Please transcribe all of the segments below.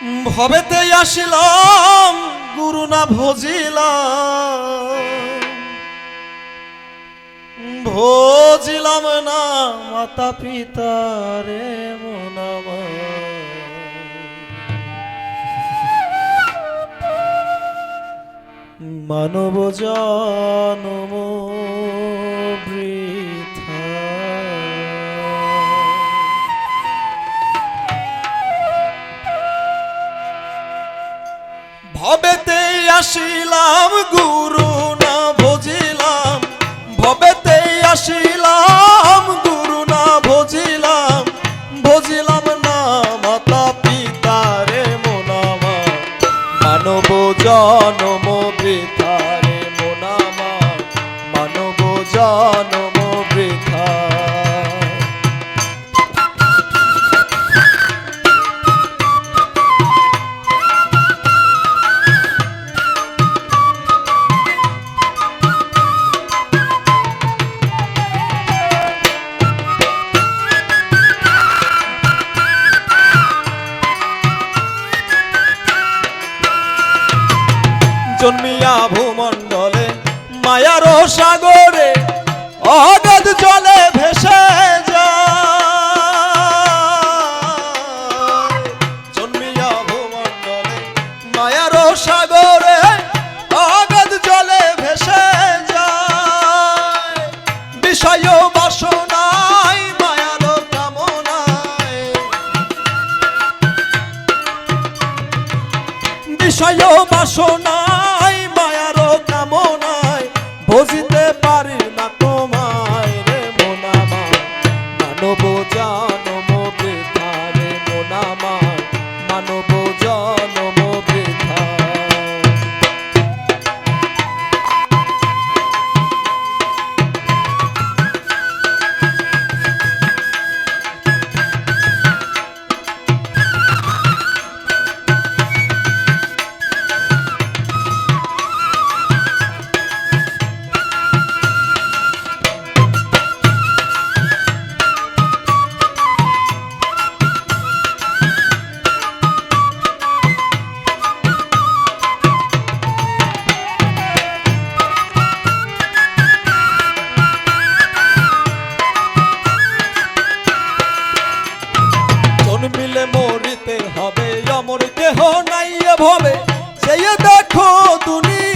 ভবেতে আসিলাম গুরু না ভজিলাম। ভজিলাম না মাতা পিতা রে মনামা মানব জনম আসিলাম, গুরু না ভজিলাম ভবেতে আসিলাম, গুরু না ভজিলাম ভজিলাম না মাতা পিতা রে মোনামা মানব জনম বৃথা রে মোনামা মানব জনম জন্মিয়া ভূমণ্ডলে, মায়ার সাগরে অগাধ জলে ভেসে ভূমণ্ডলে, মায়ার সাগরে অগাধ জলে ভেসে যায়। বিষয় বাসনায়, মায়ার কামনায়। বিষয় বাসনায় মানব জনম বৃথা রে মোনামা মানব ভবে সেই দেখো দুনিয়া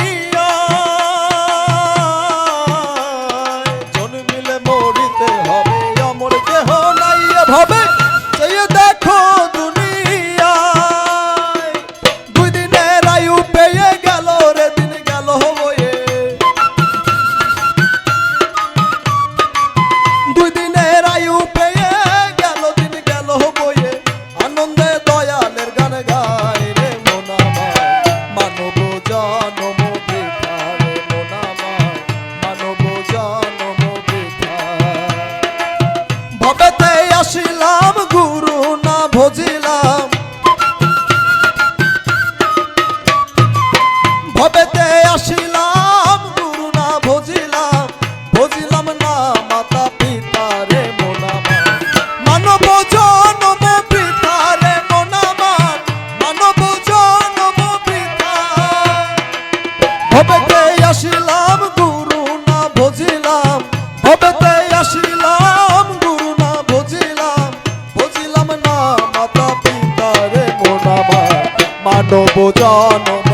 মানব জনম